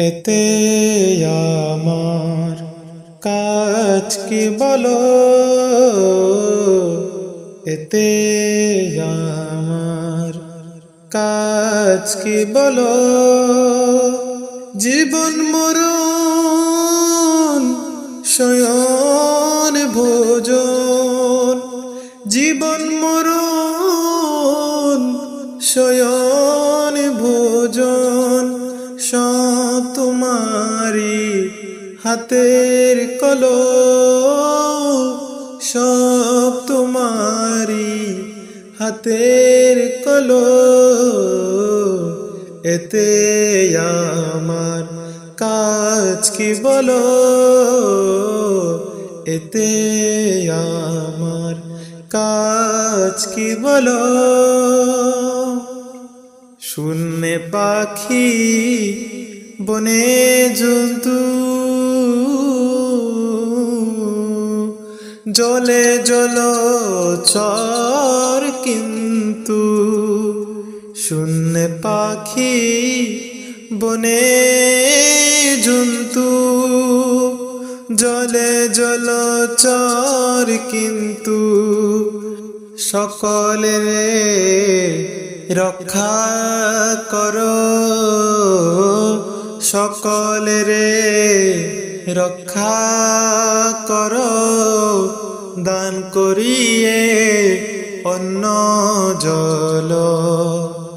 এতে আমার কাজ কি বলো? এতে আমার কাজ কি বলো? জীবন মরণ, শয়ন, ভোজন। জীবন মরণ, শয়ন হাতের কলো সব তোমারি হাতের কলো এতে আমার কাজ কি বলো? এতে আমার কাজ কি বলো? শূন্য পাখি, বনে জন্তু জলে জল চর কিন্তু শূন্য পাখি বনে জন্তু জলে জল চর কিন্তু সকলের রক্ষা করো, সকলের রক্ষা করো। দান করিয়ে অন্য জল।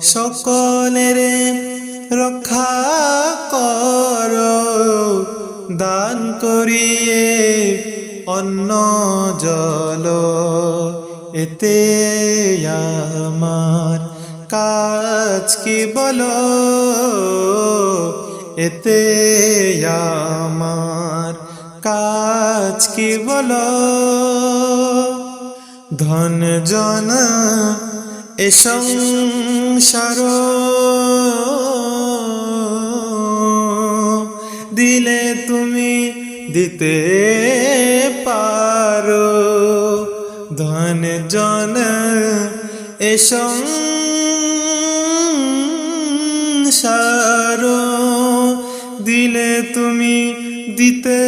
সকলের রক্ষা করো। দান করিয়ে অন্য জল। এতে আমার কাজ কি বলো? এতে আমার কাজ কি বলো? ধন, জন, এ সংসার। দিলে তুমি দিতে পারো। ধন, জন, এ সংসার। দিলে তুমি দিতে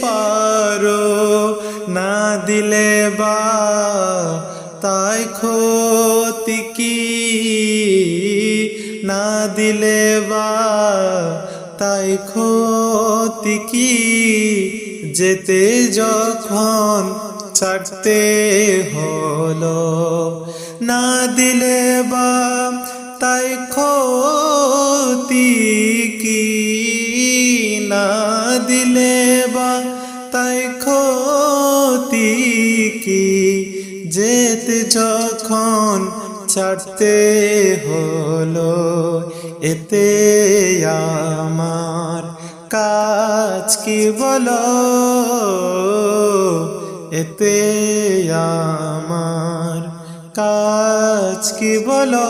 পারো, না দিলে বা তাই ক্ষতি কি? না দিলে বা তাই ক্ষতি কি? যেতে যখন ছাড়তে হলো, না দিলে বা তাই ক্ষতি না দিলে বা তাই ক্ষতি কি? যেতে যখন ছাড়তে হলো, এতে আমার কাজ কি বলো? এতে আমার কাজ কি বলো?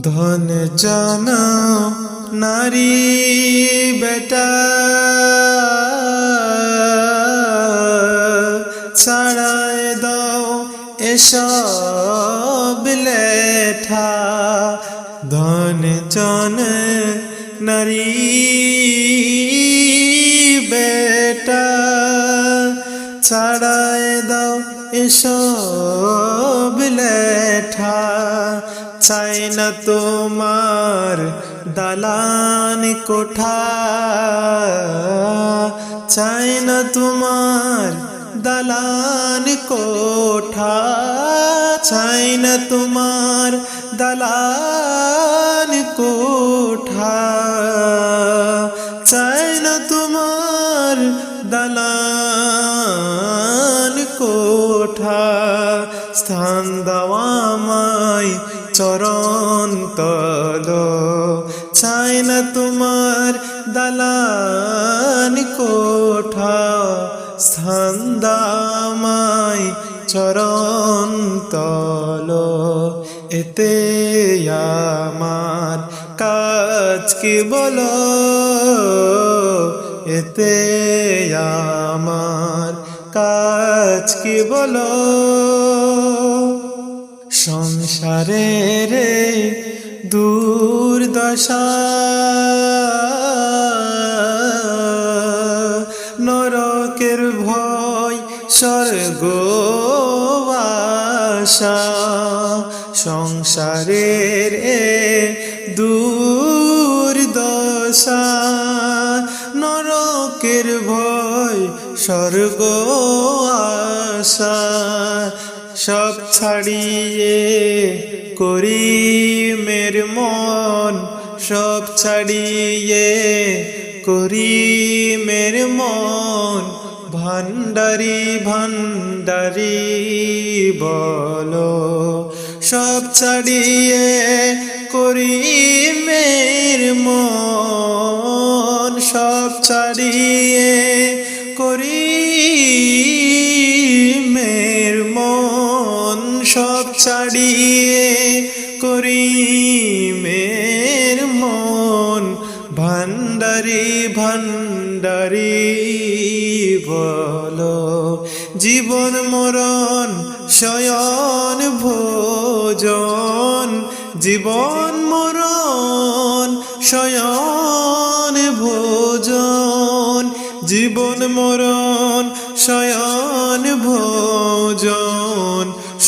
ধন জন নারী বেটা। ছাড়ায় দাও এসব লেঠা। ধন জন নারী বেটা। ছাড়ায় দাও এসব লেঠা। চাই না তোমার দালান কোঠা। চাই না তোমার দালান কোঠা। চাই না তোমার দালান চরণ তল। চাই না তোমার দালান কোঠা। স্থান দামায় চরণ তল। এতে আমার কাজ কি বলো? এতে আমার কাজ কি বলো? সংসারে রে দুর্দশা। নরকের ভয় স্বর্গবাসা। সংসারের এ দুর্দশা। নরকের ভয় স্বর্গ আশা সব ছাড়িয়ে করি মের মন সব ছাড়িয়ে করি মের মন ভান্ডারি ভান্ডারি বলো সব ছাড়িয়ে করি মের ছাড়িয়ে করি মের মন ভান্ডারি ভান্ডারি বলো। জীবন মরণ, শয়ন, ভোজন। জীবন মরণ, শয়ন, ভোজন। জীবন মরণ, শয়ন, ভোজন।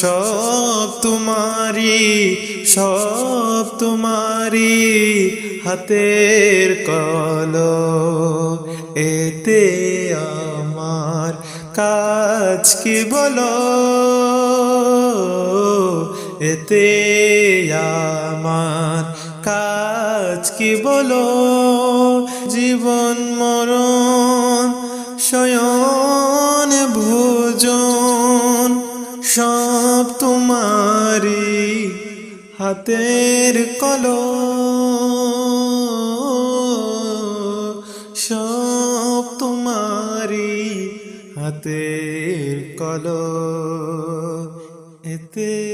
সব তোমারি সব তোমারি হাতের কল এতে আমার কাজ কি বলো? এতে আমার কাজ কি বলো? জীবন হাতের কলো সব তোমারি হাতের কলো এতে